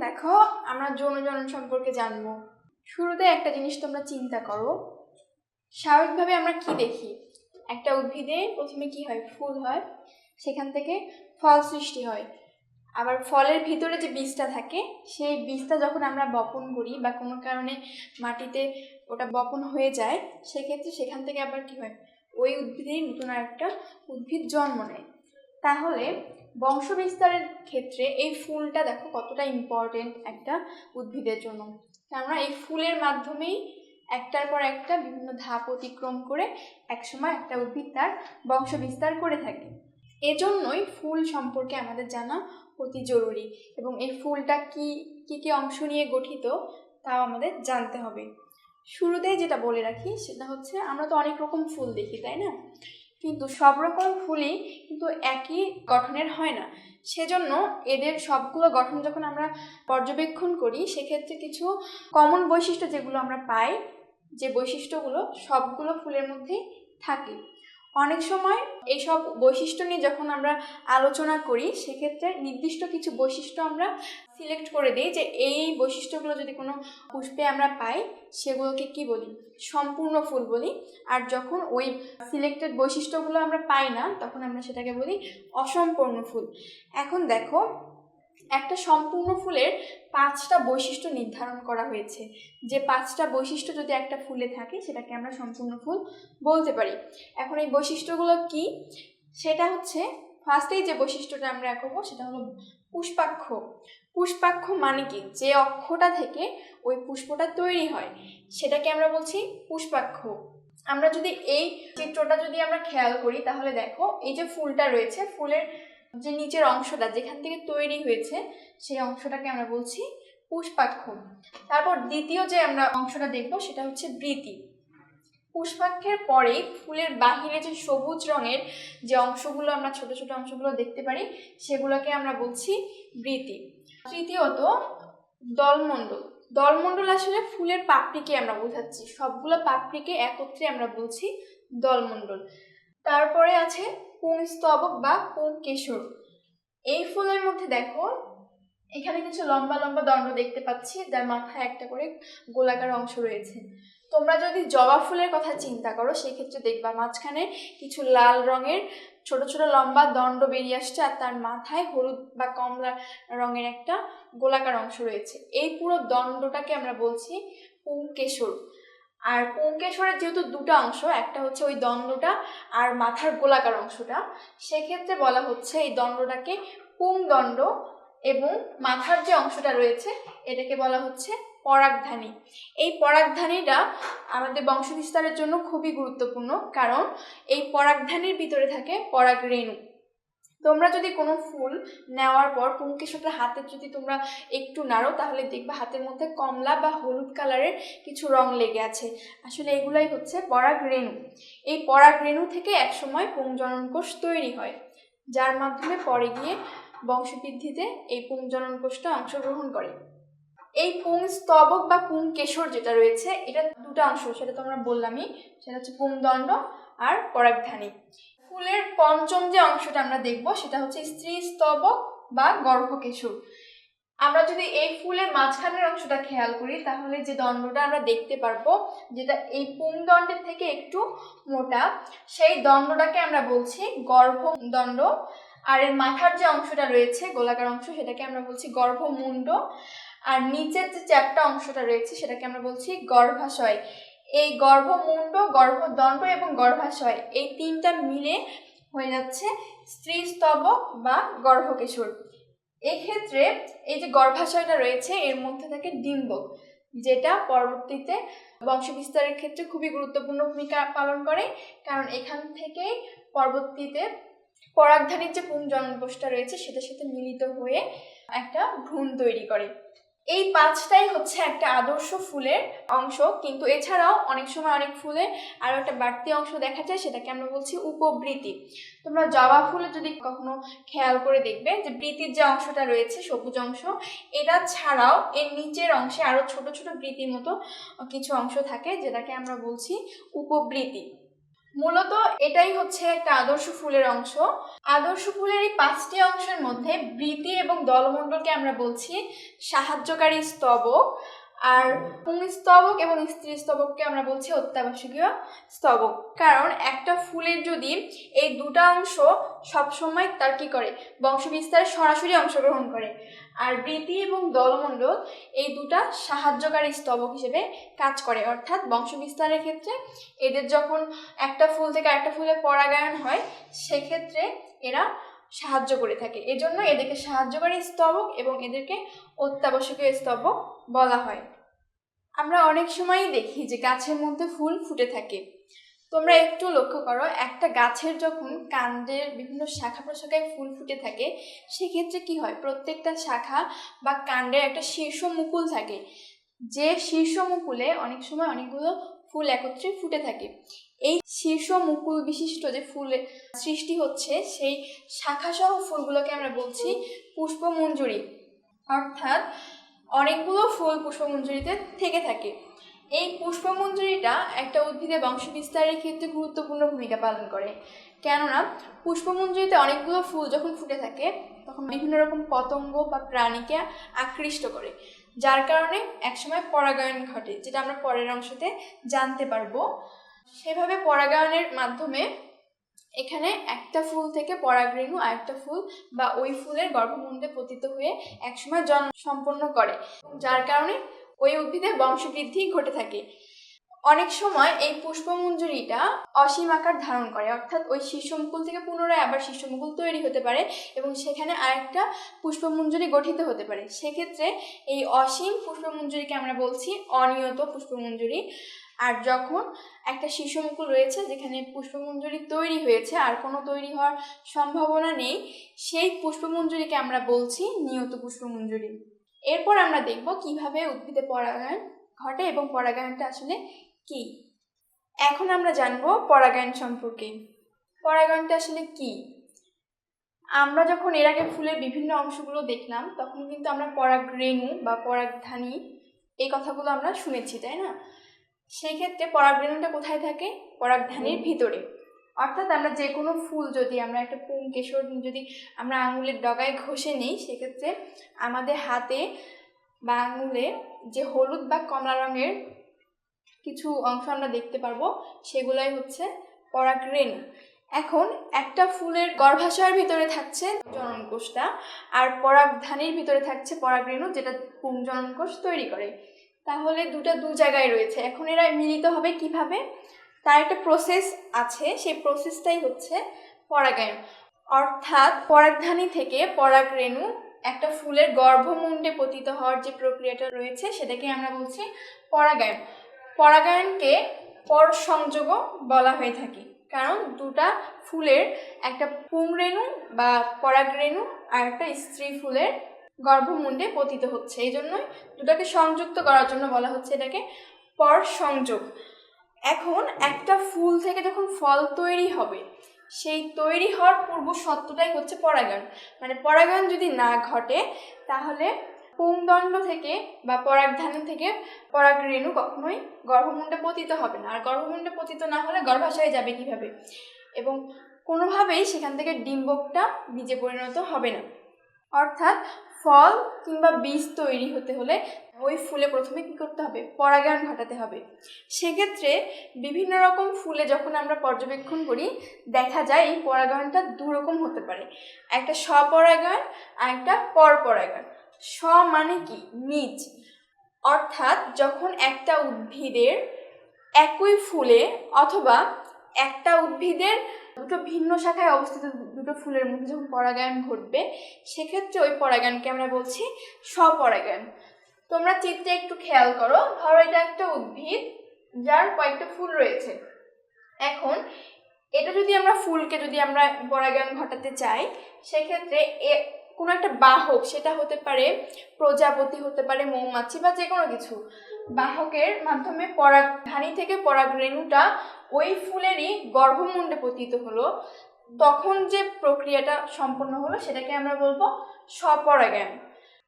দেখো, আমরা যৌন জনন সম্পর্কে জানব। শুরুতে একটা জিনিস তোমরা চিন্তা করো। স্বাভাবিকভাবে আমরা কি দেখি? একটা উদ্ভিদে প্রথমে কি হয়? ফুল হয়। সেখান থেকে ফল সৃষ্টি হয়। আবার ফলের ভিতরে যে বীজটা থাকে, সেই বীজটা যখন আমরা বপন করি বা কোনো কারণে মাটিতে ওটা বপন হয়ে যায়, সেক্ষেত্রে সেখান থেকে আবার কি হয়? ওই উদ্ভিদেই নতুন আরেকটা উদ্ভিদ জন্ম নেয়। তাহলে বংশ বিস্তারের ক্ষেত্রে এই ফুলটা দেখো কতটা ইম্পর্টেন্ট একটা উদ্ভিদের জন্য। কেননা এই ফুলের মাধ্যমেই একটার পর একটা বিভিন্ন ধাপ অতিক্রম করে একসময় একটা উদ্ভিদ তার বংশ বিস্তার করে থাকে। এজন্যই ফুল সম্পর্কে আমাদের জানা অতি জরুরি এবং এই ফুলটা কি, কী কী অংশ নিয়ে গঠিত তাও আমাদের জানতে হবে। শুরুতেই যেটা বলে রাখি সেটা হচ্ছে আমরা তো অনেক রকম ফুল দেখি, তাই না? কিন্তু সব রকম ফুলই কিন্তু একই গঠনের হয় না। সেজন্য এদের সবগুলো গঠন যখন আমরা পর্যবেক্ষণ করি, সেক্ষেত্রে কিছু কমন বৈশিষ্ট্য যেগুলো আমরা পাই, যে বৈশিষ্ট্যগুলো সবগুলো ফুলের মধ্যেই থাকে। অনেক সময় এইসব বৈশিষ্ট্য নিয়ে যখন আমরা আলোচনা করি, সেক্ষেত্রে নির্দিষ্ট কিছু বৈশিষ্ট্য আমরা সিলেক্ট করে দিই যে এই বৈশিষ্ট্যগুলো যদি কোনো পুষ্পে আমরা পাই, সেগুলোকে কি বলি? সম্পূর্ণ ফুল বলি। আর যখন ওই সিলেক্টেড বৈশিষ্ট্যগুলো আমরা পাই না, তখন আমরা সেটাকে বলি অসম্পূর্ণ ফুল। এখন দেখো একটা সম্পূর্ণ ফুলের পাঁচটা বৈশিষ্ট্য নির্ধারণ করা হয়েছে। যে পাঁচটা বৈশিষ্ট্য যদি একটা ফুলে থাকে, সেটাকে আমরা সম্পূর্ণ ফুল বলতে পারি। এখন এই বৈশিষ্ট্যগুলো কি? সেটা হচ্ছে ফার্স্টেই যে বৈশিষ্ট্যটা আমরা এঁকবো সেটা হলো পুষ্পাক্ষ। পুষ্পাক্ষ মানে কি? যে অক্ষটা থেকে ওই পুষ্পটা তৈরি হয়, সেটাকে আমরা বলছি পুষ্পাক্ষ। আমরা যদি এই চিত্রটা যদি আমরা খেয়াল করি, তাহলে দেখো, এই যে ফুলটা রয়েছে, ফুলের যে নিচের অংশটা যেখান থেকে তৈরি হয়েছে, সেই অংশটাকে আমরা বলছি পুষ্পাক্ষ তারপর দ্বিতীয় যে আমরা অংশটা দেখব, সেটা হচ্ছে বৃতি পুষ্পাক্ষের পরেই ফুলের বাহিরে যে সবুজ রঙের যে অংশগুলো, আমরা ছোট ছোট অংশগুলো দেখতে পারি, সেগুলোকে আমরা বলছি বৃতি তৃতীয়ত দলমণ্ডল। দলমণ্ডল আসলে ফুলের পাপড়িকে আমরা বোঝাচ্ছি। সবগুলো পাপড়িকে একত্রে আমরা বলছি দলমণ্ডল। তারপরে আছে পুংস্তবক বা পুংকেশর এই ফুলের মধ্যে দেখো, এখানে কিছু লম্বা লম্বা দণ্ড দেখতে পাচ্ছি, যার মাথায় একটা করে গোলাকার অংশ রয়েছে। তোমরা যদি জবা ফুলের কথা চিন্তা করো, সেক্ষেত্রে দেখবা মাঝখানে কিছু লাল রঙের ছোট ছোট লম্বা দণ্ড বেরিয়ে আসছে, আর তার মাথায় হলুদ বা কমলা রঙের একটা গোলাকার অংশ রয়েছে। এই পুরো দণ্ডটাকে আমরা বলছি পুংকেশর আর পুংকেশরের যেহেতু দুটো অংশ, একটা হচ্ছে ওই দণ্ডটা আর মাথার গোলাকার অংশটা, সেক্ষেত্রে বলা হচ্ছে এই দণ্ডটাকে পুংদণ্ড এবং মাথার যে অংশটা রয়েছে, এটাকে বলা হচ্ছে পরাগধানী। এই পরাগধানীটা আমাদের বংশবিস্তারের জন্য খুবই গুরুত্বপূর্ণ, কারণ এই পরাগধানীর ভিতরে থাকে পরাগ রেণু তোমরা যদি কোনো ফুল নেওয়ার পর পুংকেশরটা হাতে যদি তোমরা একটু নাড়ো, তাহলে দেখবে হাতের মধ্যে কমলা বা হলুদ কালারের কিছু রং লেগে আছে। আসলে এগুলাই হচ্ছে পরাগ রেণু এই পরাগ রেণু থেকে একসময় পুংজনন কোষ তৈরি হয়, যার মাধ্যমে পরে গিয়ে বংশবৃদ্ধিতে এই পুংজনন কোষটা অংশগ্রহণ করে। এই পুং স্তবক বা পুং কেশর যেটা রয়েছে, এটা দুটো অংশ, সেটা তো আমরা বললামই, সেটা হচ্ছে পুংদণ্ড আর পরাগধানী। ফুলের পঞ্চম যে অংশটা আমরা দেখব, সেটা হচ্ছে স্ত্রী স্তবক বা গর্ভকেশর। আমরা যদি এই ফুলের মাঝখানের অংশটা খেয়াল করি, তাহলে যে দণ্ডটা আমরা দেখতে পারব, যেটা এই পুংদণ্ডের থেকে একটু মোটা, সেই দণ্ডটাকে আমরা বলছি গর্ভদণ্ড। আর এর মাথার যে অংশটা রয়েছে, গোলাকার অংশ, সেটাকে আমরা বলছি গর্ভমুণ্ড। আর নিচের যে চ্যাপটা অংশটা রয়েছে, সেটাকে আমরা বলছি গর্ভাশয়। এই গর্ভমুণ্ড, গর্ভদণ্ড এবং গর্ভাশয় এই তিনটা মিলে হয়ে যাচ্ছে স্ত্রী স্তবক বা গর্ভকেশর। এক্ষেত্রে এই যে গর্ভাশয়টা রয়েছে, এর মধ্যে থাকে ডিম্বক, যেটা পরবর্তীতে বংশবিস্তারের ক্ষেত্রে খুবই গুরুত্বপূর্ণ ভূমিকা পালন করে, কারণ এখান থেকেই পরবর্তীতে পরাগধানীর যে পুংজনন কোষটা রয়েছে, সেটার সাথে মিলিত হয়ে একটা ভ্রূণ তৈরি করে। এই পাঁচটাই হচ্ছে একটা আদর্শ ফুলের অংশ, কিন্তু এছাড়াও অনেক সময় অনেক ফুলে আরও একটা বাড়তি অংশ দেখা যায়, সেটাকে আমরা বলছি উপবৃতি তোমরা জবা ফুলে যদি কখনো খেয়াল করে দেখবে, যে বৃতির যে অংশটা রয়েছে, সবুজ অংশ, এটা ছাড়াও এর নিচের অংশে আরও ছোট ছোট বৃতির মতো কিছু অংশ থাকে, যেটাকে আমরা বলছি উপবৃতি মূলত এটাই হচ্ছে একটা আদর্শ ফুলের অংশ। আদর্শ ফুলের এই পাঁচটি অংশের মধ্যে বৃতি এবং দলমণ্ডলকে আমরা বলছি সাহায্যকারী স্তবক। আর পুংস্তবক এবং স্ত্রী স্তবককে আমরা বলছি অত্যাবশ্যকীয় স্তবক। কারণ একটা ফুলের যদি এই দুটা অংশ সবসময় তার কি করে? বংশবিস্তারে সরাসরি অংশগ্রহণ করে। আর বৃতি এবং দলমণ্ডল এই দুটা সাহায্যকারী স্তবক হিসেবে কাজ করে। অর্থাৎ বংশবিস্তারের ক্ষেত্রে এদের যখন একটা ফুল থেকে আরেকটা ফুলে পরাগায়ন হয়, সেক্ষেত্রে এরা সাহায্য করে থাকে। এজন্য এদেরকে সাহায্যকারী স্তবক এবং এদেরকে অত্যাবশ্যকীয় স্তবক বলা হয়। আমরা অনেক সময়ই দেখি যে গাছের মধ্যে ফুল ফুটে থাকে। তোমরা একটু লক্ষ্য করো, একটা গাছের যখন কাণ্ডের বিভিন্ন শাখা প্রশাখায় ফুল ফুটে থাকে, সেক্ষেত্রে কি হয়? প্রত্যেকটা শাখা বা কাণ্ডের একটা শীর্ষ মুকুল থাকে। যে শীর্ষ মুকুলে অনেক সময় অনেকগুলো ফুল একত্রে ফুটে থাকে। এই শীর্ষ মুকুল বিশিষ্ট যে ফুলের সৃষ্টি হচ্ছে, সেই শাখাসহ ফুলগুলোকে আমরা বলছি পুষ্পমঞ্জুরি। অর্থাৎ অনেকগুলো ফুল পুষ্পমঞ্জুরিতে থেকে থাকে। এই পুষ্পমঞ্জুরিটা একটা উদ্ভিদের বংশ বিস্তারের ক্ষেত্রে গুরুত্বপূর্ণ ভূমিকা পালন করে। কেননা, পুষ্পমঞ্জুরিতে অনেকগুলো ফুল যখন ফুটে থাকে, তখন বিভিন্ন রকম পতঙ্গ বা প্রাণীকে আকৃষ্ট করে। যার কারণে একসময় পরাগায়ন ঘটে, যেটা আমরা পরের অংশতে জানতে পারব। সেভাবে পরাগায়নের মাধ্যমে এখানে একটা ফুল থেকে পরাগরেণু আরেকটা ফুল বা ওই ফুলের গর্ভমুণ্ডে পতিত হয়ে একসময় জন্ম সম্পন্ন করে, যার কারণে ওই উদ্ভিদের বংশবৃদ্ধি ঘটে থাকে। অনেক সময় এই পুষ্পমঞ্জুরিটা অসীম আকার ধারণ করে, অর্থাৎ ওই শীর্ষমুকুল থেকে পুনরায় আবার শীর্ষমুকুল তৈরি হতে পারে এবং সেখানে আরেকটা পুষ্পমঞ্জুরি গঠিত হতে পারে। সেক্ষেত্রে এই অসীম পুষ্পমঞ্জুরিকে আমরা বলছি অনিয়ত পুষ্পমঞ্জুরি। আর যখন একটা শীর্ষমুকুল রয়েছে যেখানে পুষ্পমঞ্জুরি তৈরি হয়েছে, আর কোনো তৈরি হওয়ার সম্ভাবনা নেই, সেই পুষ্পমঞ্জুরিকে আমরা বলছি নিয়ত পুষ্পমঞ্জুরি। এরপর আমরা দেখব কীভাবে উদ্ভিদে পরাগায়ন ঘটে এবং পরাগায়নটা আসলে কি। এখন আমরা জানব পরাগায়ন সম্পর্কে। পরাগায়নটা আসলে কি? আমরা যখন এর আগে ফুলের বিভিন্ন অংশগুলো দেখলাম, তখন কিন্তু আমরা পরাগ রেণু বা পরাগধানী এই কথাগুলো আমরা শুনেছি, তাই না? সেই ক্ষেত্রে পরাগরেণুটা কোথায় থাকে? পরাগধানীর ভিতরে। অর্থাৎ আমরা যে কোনো ফুল যদি আমরা একটা পুং কেশর যদি আমরা আঙুলের ডগায় ঘষে নিই সেক্ষেত্রে আমাদের হাতে বা আঙুলে যে হলুদ বা কমলা রঙের কিছু অংশ আমরা দেখতে পারব সেগুলাই হচ্ছে পরাগরেণু এখন একটা ফুলের গর্ভাশয়ের ভিতরে থাকছে জননকোষটা আর পরাগধানীর ভিতরে থাকছে পরাগরেণু যেটা পুংজননকোষ তৈরি করে। তাহলে দুটা দু জায়গায় রয়েছে। এখন এরা মিলিত হবে কীভাবে? তার একটা প্রসেস আছে, সেই প্রসেসটাই হচ্ছে পরাগায়ন। অর্থাৎ পরাগধানী থেকে পরাগরেণু একটা ফুলের গর্ভমুণ্ডে পতিত হওয়ার যে প্রক্রিয়াটা রয়েছে সেটাকে আমরা বলছি পরাগায়ন। পরাগায়নকে পর সংযোগও বলা হয়ে থাকে। কারণ দুটা ফুলের একটা পুংরেণু বা পরাগরেণু আর একটা স্ত্রী ফুলের গর্ভমুণ্ডে পতিত হচ্ছে। এই জন্যই দুটাকে সংযুক্ত করার জন্য বলা হচ্ছে এটাকে পর সংযোগ এখন একটা ফুল থেকে যখন ফল তৈরি হবে, সেই তৈরি হওয়ার পূর্ব সত্যটাই হচ্ছে পরাগায়ন। মানে পরাগায়ন যদি না ঘটে, তাহলে পুংদণ্ড থেকে বা পরাগধানী থেকে পরাগরেণু কখনোই গর্ভমুণ্ডে পতিত হবে না। আর গর্ভমুণ্ডে পতিত না হলে গর্ভাশয়ে যাবে কীভাবে? এবং কোনোভাবেই সেখান থেকে ডিম্বকটা নিজে পরিণত হবে না। অর্থাৎ ফল কিংবা বীজ তৈরি হতে হলে ওই ফুলে প্রথমে কী করতে হবে? পরাগায়ন ঘটাতে হবে। সেক্ষেত্রে বিভিন্ন রকম ফুলে যখন আমরা পর্যবেক্ষণ করি, দেখা যায় এই পরাগায়নটা দুরকম হতে পারে। একটা স্বপরাগায়ন আর একটা পরপরাগায়ন। স্ব মানে কি? নিজ অর্থাৎ যখন একটা উদ্ভিদের একই ফুলে অথবা একটা উদ্ভিদের দুটো ভিন্ন শাখায় অবস্থিত দুটো ফুলের মধ্যে যখন পরাগায়ন ঘটবে, সেক্ষেত্রে ওই পরাগায়নকে আমরা বলছি স্বপরাগায়ন। তোমরা চিত্রে একটু খেয়াল করো, ধরো এটা একটা উদ্ভিদ যার কয়েকটা ফুল রয়েছে। এখন এটা যদি আমরা ফুলকে যদি আমরা পরাগায়ন ঘটাতে চাই, সেক্ষেত্রে এ কোনো একটা বাহক, সেটা হতে পারে প্রজাপতি, হতে পারে মৌমাছি বা যে কোনো কিছু বাহকের মাধ্যমে পরাগধানী থেকে পরাগরেণুটা ওই ফুলেরই গর্ভমুণ্ডে পতিত হলো। তখন যে প্রক্রিয়াটা সম্পন্ন হলো সেটাকে আমরা বলব স্বপরাগায়ন।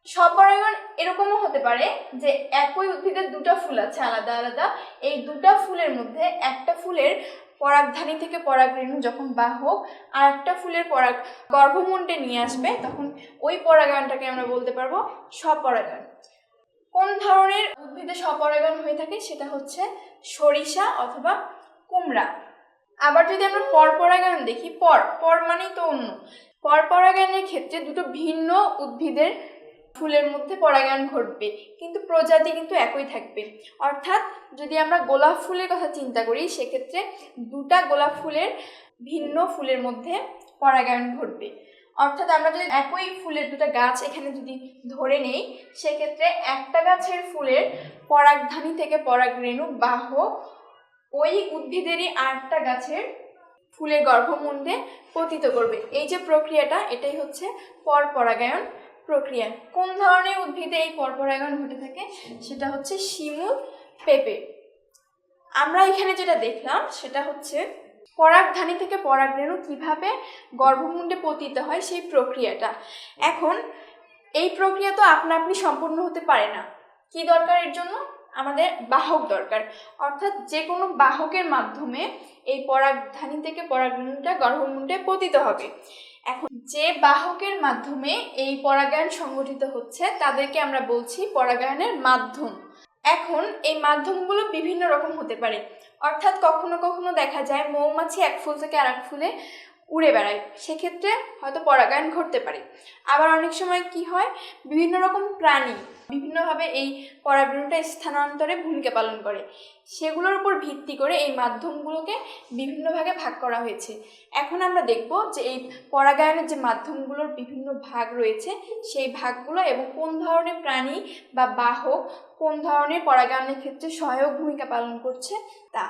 স্বপরাগায়ন এরকমও হতে পারে যে একই উদ্ভিদের দুটো ফুল আছে, আলাদা আলাদা। এই দুটো ফুলের মধ্যে একটা ফুলের পরাগধানী থেকে পরাগরেণু যখন বাহক, আর একটা ফুলের পরাগ গর্ভমুণ্ডে নিয়ে আসবে, তখন ওই পরাগায়নটাকে আমরা বলতে পারব স্বপরাগায়ন। কোন ধরনের উদ্ভিদে স্বপরাগায়ন হয়ে থাকে সেটা হচ্ছে সরিষা অথবা কুমড়া। আবার যদি আমরা পরপরাগায়ন দেখি, পর পর মানেই তো অন্য। পরপরাগায়নের ক্ষেত্রে দুটো ভিন্ন উদ্ভিদের ফুলের মধ্যে পরাগায়ন ঘটবে, কিন্তু প্রজাতি কিন্তু একই থাকবে। অর্থাৎ যদি আমরা গোলাপ ফুলের কথা চিন্তা করি, সেক্ষেত্রে দুটা গোলাপ ফুলের ভিন্ন ফুলের মধ্যে পরাগায়ন ঘটবে। অর্থাৎ আমরা যদি একই ফুলের দুটো গাছ এখানে যদি ধরে নেই, সেক্ষেত্রে একটা গাছের ফুলের পরাগধানী থেকে পরাগরেণু বাহ ওই উদ্ভিদেরই আটটা গাছের ফুলের গর্ভমুণ্ডে পতিত করবে। এই যে প্রক্রিয়াটা, এটাই হচ্ছে পরপরাগায়ন প্রক্রিয়া। কোন ধরনের উদ্ভিদে এই পরপরাগায়ন ঘটে থাকে? সেটা হচ্ছে শিমুল পেঁপে। আমরা এখানে যেটা দেখলাম, সেটা হচ্ছে পরাগধানী থেকে পরাগরেণু কীভাবে গর্ভমুণ্ডে পতিত হয় সেই প্রক্রিয়াটা। এখন, এই প্রক্রিয়া তো আপনা আপনি সম্পূর্ণ হতে পারে না। কি দরকার এর জন্য? আমাদের বাহক দরকার। অর্থাৎ যে কোনো বাহকের মাধ্যমে এই পরাগধানী থেকে পরাগরেণুটা গর্ভমুণ্ডে পতিত হবে। এখন, যে বাহকের মাধ্যমে এই পরাগায়ন সংগঠিত হচ্ছে, তাদেরকে আমরা বলছি পরাগায়নের মাধ্যম। এখন এই মাধ্যমগুলো বিভিন্ন রকম হতে পারে। অর্থাৎ কখনো কখনো দেখা যায় মৌমাছি এক ফুল থেকে আর এক ফুলে উড়ে বেড়ায়। সেক্ষেত্রে হয়তো পরাগায়ন ঘটতে পারে। আবার অনেক সময় কি হয়? বিভিন্ন রকম প্রাণী বিভিন্নভাবে এই পরাগরেণুটা স্থানান্তরে ভূমিকা পালন করে। সেগুলোর উপর ভিত্তি করে এই মাধ্যমগুলোকে বিভিন্ন ভাগে ভাগ করা হয়েছে। এখন আমরা দেখব যে এই পরাগায়নের যে মাধ্যমগুলোর বিভিন্ন ভাগ রয়েছে, সেই ভাগগুলো এবং কোন ধরনের প্রাণী বা বাহক কোন ধরনের পরাগায়নের ক্ষেত্রে সহায়ক ভূমিকা পালন করছে তা